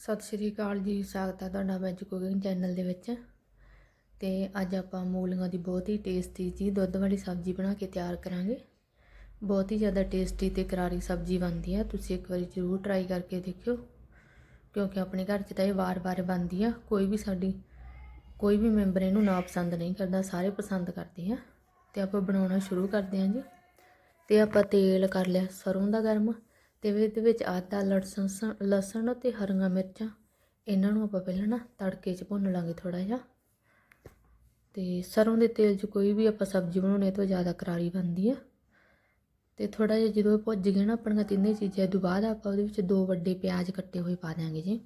ਸਤਿ ਸ਼੍ਰੀ ਅਕਾਲ ਜੀ, ਸਵਾਗਤ ਹੈ ਤੁਹਾਡਾ ਵੈਜ ਕੁਕਿੰਗ ਚੈਨਲ ਦੇ ਵਿੱਚ। ਤੇ ਅੱਜ ਆਪਾਂ ਮੂਲੀਆਂ ਦੀ ਬਹੁਤ ਹੀ ਟੇਸਟੀ ਜੀ ਦੁੱਧ ਵਾਲੀ ਸਬਜ਼ੀ ਬਣਾ ਕੇ ਤਿਆਰ ਕਰਾਂਗੇ। ਬਹੁਤ ਹੀ ਜ਼ਿਆਦਾ ਟੇਸਟੀ ਤੇ ਕਰਾਰੀ ਸਬਜ਼ੀ ਬਣਦੀ ਆ, ਤੁਸੀਂ ਇੱਕ ਵਾਰੀ ਜ਼ਰੂਰ ਟਰਾਈ ਕਰਕੇ ਦੇਖਿਓ। ਕਿਉਂਕਿ ਆਪਣੇ ਘਰ 'ਚ ਤਾਂ ਇਹ ਵਾਰ-ਵਾਰ ਬਣਦੀ ਆ, ਕੋਈ ਵੀ ਸਾਡੀ, ਕੋਈ ਵੀ ਮੈਂਬਰ ਇਹਨੂੰ ਨਾ ਪਸੰਦ ਨਹੀਂ ਕਰਦਾ, ਸਾਰੇ ਪਸੰਦ ਕਰਦੇ ਆ। ਤੇ ਆਪਾਂ ਬਣਾਉਣਾ ਸ਼ੁਰੂ ਕਰਦੇ ਹਾਂ ਜੀ। ਤੇ ਆਪਾਂ ਤੇਲ ਕਰ ਲਿਆ ਸਰੋਂ ਦਾ ਗਰਮ। ਅਤੇ ਇਹਦੇ ਵਿੱਚ ਆਦਾ ਲਸਣ ਲਸਣ ਅਤੇ ਹਰੀਆਂ ਮਿਰਚਾਂ, ਇਹਨਾਂ ਨੂੰ ਆਪਾਂ ਪਹਿਲਾਂ ਨਾ ਤੜਕੇ 'ਚ ਭੁੰਨ ਲਾਂਗੇ ਥੋੜ੍ਹਾ ਜਿਹਾ। ਤੇ ਸਰੋਂ ਦੇ ਤੇਲ 'ਚ ਕੋਈ ਵੀ ਆਪਾਂ ਸਬਜ਼ੀ ਬਣਾਉਣੇ ਤੋਂ ਜ਼ਿਆਦਾ ਕਰਾਰੀ ਬਣਦੀ ਆ। ਤੇ ਥੋੜਾ ਜਿਹਾ ਜਦੋਂ ਇਹ ਭੁੱਜ ਗਏ ਨਾ ਆਪਣੀਆਂ ਤਿੰਨੇ ਚੀਜ਼ਾਂ ਤੋਂ ਬਾਅਦ ਆਪਾਂ ਉਹਦੇ ਵਿੱਚ ਦੋ ਵੱਡੇ ਪਿਆਜ਼ ਕੱਟੇ ਹੋਏ ਪਾ ਦਾਂਗੇ ਜੀ।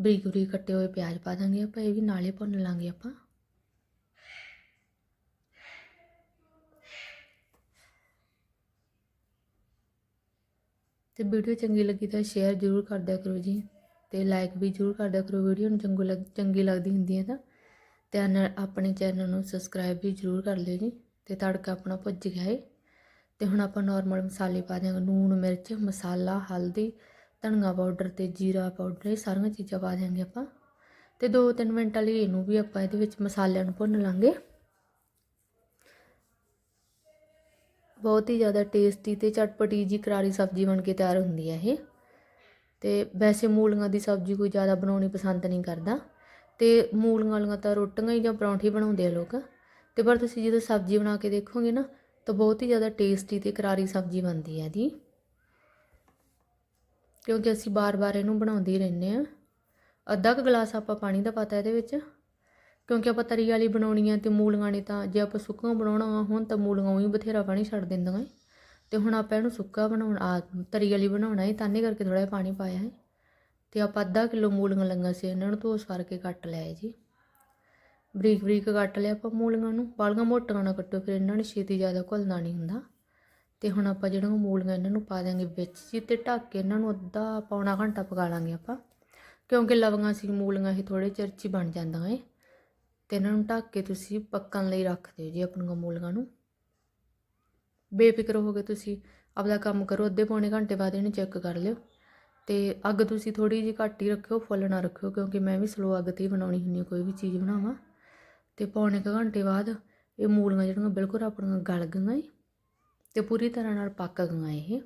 ਬਰੀਕ ਬਰੀਕ ਕੱਟੇ ਹੋਏ ਪਿਆਜ਼ ਪਾ ਦਾਂਗੇ ਆਪਾਂ, ਇਹ ਵੀ ਨਾਲੇ ਭੁੰਨ ਲਾਂਗੇ ਆਪਾਂ। ਤੇ ਵੀਡੀਓ ਚੰਗੀ ਲੱਗੀ ਤਾਂ ਸ਼ੇਅਰ ਜ਼ਰੂਰ ਕਰ ਦਿਆ ਕਰੋ ਜੀ ਤੇ ਲਾਈਕ ਵੀ ਜ਼ਰੂਰ ਕਰ ਦਿਆ ਕਰੋ। ਵੀਡੀਓ ਨੂੰ ਚੰਗੂ ਲੱਗ, ਚੰਗੀ ਲੱਗਦੀ ਹੁੰਦੀ ਹੈ ਤਾਂ। ਤੇ ਆਪਣੇ ਚੈਨਲ ਨੂੰ ਸਬਸਕ੍ਰਾਈਬ ਵੀ ਜ਼ਰੂਰ ਕਰ ਲਿਓ ਜੀ ਤੇ ਤੜਕਾ ਆਪਣਾ ਭੁੱਜ ਗਿਆ ਹੈ ਤੇ ਹੁਣ ਆਪਾਂ ਨਾਰਮਲ ਮਸਾਲੇ ਪਾ ਦਿਆਂਗੇ। ਨੂਣ ਮਿਰਚ, ਮਸਾਲਾ, ਹਲਦੀ, ਧਨੀਆ ਪਾਊਡਰ ਤੇ ਜੀਰਾ ਪਾਊਡਰ ਇਹ ਸਾਰੀਆਂ ਚੀਜ਼ਾਂ ਪਾ ਦਿਆਂਗੇ ਆਪਾਂ। ਤੇ 2-3 ਮਿੰਟ ਲਈ ਇਹਨੂੰ ਵੀ ਆਪਾਂ ਇਹਦੇ ਵਿੱਚ ਮਸਾਲਿਆਂ ਨੂੰ ਭੁੰਨ ਲਾਂਗੇ। ਬਹੁਤ ਹੀ ਜ਼ਿਆਦਾ ਟੇਸਟੀ ਤੇ ਚਟਪਟੀ ਜੀ ਕਰਾਰੀ ਸਬਜ਼ੀ ਬਣ ਕੇ ਤਿਆਰ ਹੁੰਦੀ ਹੈ ਇਹ। ਤੇ ਵੈਸੇ ਮੂਲੀਆਂ ਦੀ ਸਬਜ਼ੀ ਕੋਈ ਜ਼ਿਆਦਾ ਬਣਾਉਣੀ ਪਸੰਦ ਨਹੀਂ ਕਰਦਾ। ਤੇ ਮੂਲੀਆਂ ਵਾਲੀਆਂ ਤਾਂ ਰੋਟੀਆਂ ਹੀ ਜਾਂ ਪਰੌਂਠੀ ਬਣਾਉਂਦੇ ਆ ਲੋਕ। ਤੇ ਪਰ ਤੁਸੀਂ ਜਦੋਂ ਸਬਜ਼ੀ ਬਣਾ ਕੇ ਦੇਖੋਗੇ ਨਾ, ਤਾਂ ਬਹੁਤ ਹੀ ਜ਼ਿਆਦਾ ਟੇਸਟੀ ਤੇ ਕਰਾਰੀ ਸਬਜ਼ੀ ਬਣਦੀ ਹੈ ਦੀ ਕਿਉਂਕਿ ਅਸੀਂ ਬਾਰ-ਬਾਰ ਇਹਨੂੰ ਬਣਾਉਂਦੇ ਹੀ ਰਹਿੰਦੇ ਆ। ਅੱਧਾ ਕੁ ਗਲਾਸ ਆਪਾਂ ਪਾਣੀ ਦਾ ਪਾਤਾ ਇਹਦੇ ਵਿੱਚ। ਕਿਉਂਕਿ ਆਪਾਂ ਤਰੀ ਵਾਲੀ ਬਣਾਉਣੀ ਆ ਤੇ ਮੂਲੀਆਂ ਨੇ ਤਾਂ ਜੇ ਆਪਾਂ ਸੁੱਕਾ ਬਣਾਉਣਾ ਵਾ ਹੁਣ ਤਾਂ ਮੂਲੀਆਂ ਉਹੀ ਬਥੇਰਾ ਪਾਣੀ ਛੱਡ ਦਿੰਦੀਆਂ ਤੇ ਹੁਣ ਆਪਾਂ ਇਹਨੂੰ ਸੁੱਕਾ ਬਣਾਉਣ, ਆ ਤਰੀ ਵਾਲੀ ਬਣਾਉਣਾ ਹੈ ਤਾਨੇ ਕਰਕੇ ਥੋੜਾ ਜਿਹਾ ਪਾਣੀ ਪਾਇਆ ਹੈ ਤੇ ਆਪਾਂ ਅੱਧਾ ਕਿਲੋ ਮੂਲੀਆਂ ਲੰਗਾ ਸੀ ਇਹਨਾਂ ਨੂੰ ਧੋ ਸਵਾਰ ਕੇ ਕੱਟ ਲਿਆ ਜੀ। ਬਰੀਕ ਬਰੀਕ ਕੱਟ ਲਿਆ ਆਪਾਂ ਮੂਲੀਆਂ ਨੂੰ, ਬਾਲੀਆਂ ਮੋਟੀਆਂ ਨਾ ਕੱਟੋ, ਫਿਰ ਇਹਨਾਂ ਨੇ ਛੇਤੀ ਜ਼ਿਆਦਾ ਘੁਲਣਾ ਨਹੀਂ ਹੁੰਦਾ। ਤੇ ਹੁਣ ਆਪਾਂ ਜਿਹੜੀਆਂ ਮੂਲੀਆਂ ਇਹਨਾਂ ਨੂੰ ਪਾ ਦਾਂਗੇ ਵਿੱਚ ਜੀ ਤੇ ਢੱਕ ਕੇ ਇਹਨਾਂ ਨੂੰ ਅੱਧਾ ਪੌਣਾ ਘੰਟਾ ਪਕਾ ਲਾਂਗੇ ਆਪਾਂ। ਕਿਉਂਕਿ ਲਵੰਗਾਂ ਸੀ, ਮੂਲੀਆਂ ਇਹ ਥੋੜੇ ਚਿਰ 'ਚ ਬਣ ਜਾਂਦੀਆਂ ਏ। ਤੇ ਇਹਨਾਂ ਨੂੰ ਢੱਕ ਕੇ ਤੁਸੀਂ ਪੱਕਣ ਲਈ ਰੱਖ ਦਿਓ ਜੀ ਆਪਣੀਆਂ ਮੂਲੀਆਂ ਨੂੰ। ਬੇਫਿਕਰ ਹੋ ਕੇ ਤੁਸੀਂ ਆਪਦਾ ਕੰਮ ਕਰੋ, ਅੱਧੇ ਪੌਣੇ ਘੰਟੇ ਬਾਅਦ ਇਹਨੂੰ ਚੈੱਕ ਕਰ ਲਿਓ। ਤੇ ਅੱਗ ਤੁਸੀਂ ਥੋੜੀ ਜਿਹੀ ਘੱਟ ਹੀ ਰੱਖਿਓ, ਫੁੱਲ ਨਾ ਰੱਖਿਓ, ਕਿਉਂਕਿ ਮੈਂ ਵੀ ਸਲੋ ਅੱਗ ਤੇ ਹੀ ਬਣਾਉਣੀ ਹੁੰਦੀ ਕੋਈ ਵੀ ਚੀਜ਼ ਬਣਾਵਾਂ। ਤੇ ਪੌਣੇ ਕੁ ਘੰਟੇ ਬਾਅਦ ਇਹ ਮੂਲੀਆਂ ਜਿਹੜੀਆਂ ਬਿਲਕੁਲ ਆਪਣੀਆਂ ਗਲ ਗਈਆਂ ਏ ਤੇ ਪੂਰੀ ਤਰ੍ਹਾਂ ਨਾਲ ਪੱਕ ਗਈਆਂ ਇਹ।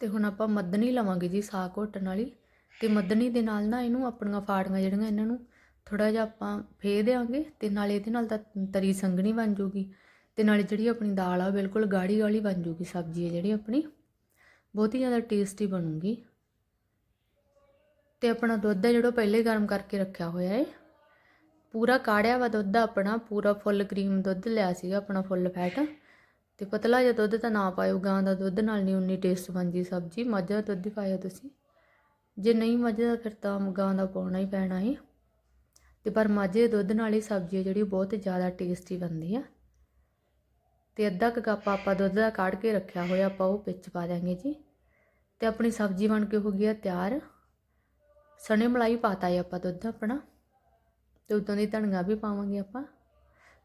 ਤੇ ਹੁਣ ਆਪਾਂ ਮੱਧਣੀ ਲਵਾਂਗੇ ਜੀ ਸਾਗ ਘੋਟਣ ਵਾਲੀ ਤੇ ਮੱਧਣੀ ਦੇ ਨਾਲ ਨਾ ਇਹਨੂੰ ਆਪਣੀਆਂ ਫਾੜੀਆਂ ਜਿਹੜੀਆਂ ਇਹਨਾਂ ਨੂੰ ਥੋੜਾ ਜਿਹਾ ਆਪਾਂ ਫੇਹ ਦੇਾਂਗੇ ਤੇ ਨਾਲੇ ਇਹਦੇ ਨਾਲ ਤਾਂ ਤਰੀ ਸੰਘਣੀ ਬਣ ਜੂਗੀ ਤੇ ਨਾਲੇ ਜਿਹੜੀ ਆਪਣੀ ਦਾਲ ਆ ਬਿਲਕੁਲ ਗਾੜੀ ਗਾੜੀ ਬਣ ਜੂਗੀ ਸਬਜ਼ੀ ਹੈ ਜਿਹੜੀ ਆਪਣੀ, ਬਹੁਤ ਹੀ ਜ਼ਿਆਦਾ ਟੇਸਟੀ ਬਣੂਗੀ। ਤੇ ਆਪਣਾ ਦੁੱਧ ਹੈ ਜਿਹੜਾ ਪਹਿਲੇ ਗਰਮ ਕਰਕੇ ਰੱਖਿਆ ਹੋਇਆ ਹੈ ਪੂਰਾ ਕਾੜਿਆ ਵਾ ਦੁੱਧ ਆਪਣਾ, ਪੂਰਾ ਫੁੱਲ ਕਰੀਮ ਦੁੱਧ ਲਿਆ ਸੀਗਾ ਆਪਣਾ ਫੁੱਲ ਫੈਟ ਤੇ ਪਤਲਾ ਜਿਹਾ ਦੁੱਧ ਤਾਂ ਨਾ ਪਾਇਓ, ਗਾਂ ਦਾ ਦੁੱਧ ਨਾਲ ਨਹੀਂ ਉਨੀ ਟੇਸਟ ਬਣਦੀ ਸਬਜ਼ੀ। ਮੱਝ ਦਾ ਦੁੱਧ ਹੀ ਪਾਇਓ ਤੁਸੀਂ। ਜੇ ਨਹੀਂ ਮੱਝ ਦਾ ਫਿਰ ਤਾਂ ਗਾਂ ਦਾ ਪਾਉਣਾ ਹੀ ਪੈਣਾ ਹੈ। ਤੇ ਪਰ ਮੱਝ ਦੇ ਦੁੱਧ ਨਾਲ ਹੀ ਸਬਜ਼ੀ ਜਿਹੜੀ ਬਹੁਤ ਜ਼ਿਆਦਾ ਟੇਸਟੀ ਬਣਦੀ ਆ। ਤੇ ਅੱਧਾ ਕੁ ਕੱਪ ਆਪਾਂ ਦੁੱਧ ਦਾ ਕਾੜ ਕੇ ਰੱਖਿਆ ਹੋਇਆ, ਆਪਾਂ ਉਹ ਵਿੱਚ ਪਾ ਦਾਂਗੇ ਜੀ। ਤੇ ਆਪਣੀ ਸਬਜ਼ੀ ਬਣ ਕੇ ਹੋ ਗਈ ਆ ਤਿਆਰ। ਸਣੇ ਮਲਾਈ ਪਾਤਾ ਹੈ ਆਪਾਂ ਦੁੱਧ ਆਪਣਾ। ਤੇ ਉਦੋਂ ਦੀ ਧਨੀਆ ਵੀ ਪਾਵਾਂਗੇ ਆਪਾਂ।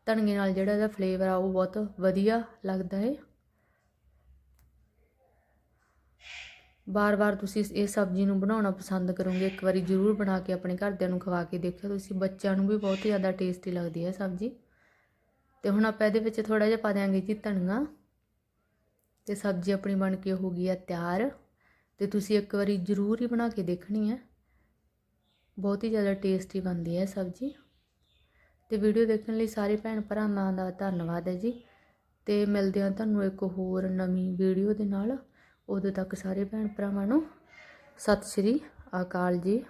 ਧਨੀਏ ਨਾਲ ਜਿਹੜਾ ਇਹਦਾ ਫਲੇਵਰ ਆ, ਉਹ ਬਹੁਤ ਵਧੀਆ ਲੱਗਦਾ ਹੈ ਬਾਰ-ਬਾਰ ਤੁਸੀਂ ਇਹ ਸਬਜ਼ੀ ਨੂੰ ਬਣਾਉਣਾ ਪਸੰਦ ਕਰੋਗੇ, ਇੱਕ ਵਾਰੀ ਜ਼ਰੂਰ ਬਣਾ ਕੇ ਆਪਣੇ ਘਰਦਿਆਂ ਨੂੰ ਖਵਾ ਕੇ ਦੇਖਿਓ। ਤੁਸੀਂ ਬੱਚਿਆਂ ਨੂੰ ਵੀ ਬਹੁਤ ਹੀ ਜ਼ਿਆਦਾ ਟੇਸਟੀ ਲੱਗਦੀ ਹੈ ਸਬਜ਼ੀ। ਤੇ ਹੁਣ ਆਪਾਂ ਇਹਦੇ ਵਿੱਚ ਥੋੜਾ ਜਿਹਾ ਪਾ ਦਿਆਂਗੇ ਜੀ ਧਨੀਆ। ਤੇ ਸਬਜ਼ੀ ਆਪਣੀ ਬਣ ਕੇ ਹੋ ਗਈ ਆ ਤਿਆਰ। ਤੇ ਤੁਸੀਂ ਇੱਕ ਵਾਰੀ ਜ਼ਰੂਰ ਹੀ ਬਣਾ ਕੇ ਦੇਖਣੀ ਹੈ ਬਹੁਤ ਹੀ ਜ਼ਿਆਦਾ ਟੇਸਟੀ ਬਣਦੀ ਹੈ ਸਬਜ਼ੀ। ਅਤੇ ਵੀਡੀਓ ਦੇਖਣ ਲਈ ਸਾਰੇ ਭੈਣ ਭਰਾਵਾਂ ਦਾ ਧੰਨਵਾਦ ਹੈ ਜੀ। ਅਤੇ ਮਿਲਦੇ ਹਾਂ ਤੁਹਾਨੂੰ ਇੱਕ ਹੋਰ ਨਵੀਂ ਵੀਡੀਓ ਦੇ ਨਾਲ। ਉਦੋਂ ਤੱਕ ਸਾਰੇ ਭੈਣ ਭਰਾਵਾਂ ਨੂੰ ਸਤਿ ਸ਼੍ਰੀ ਅਕਾਲ ਜੀ।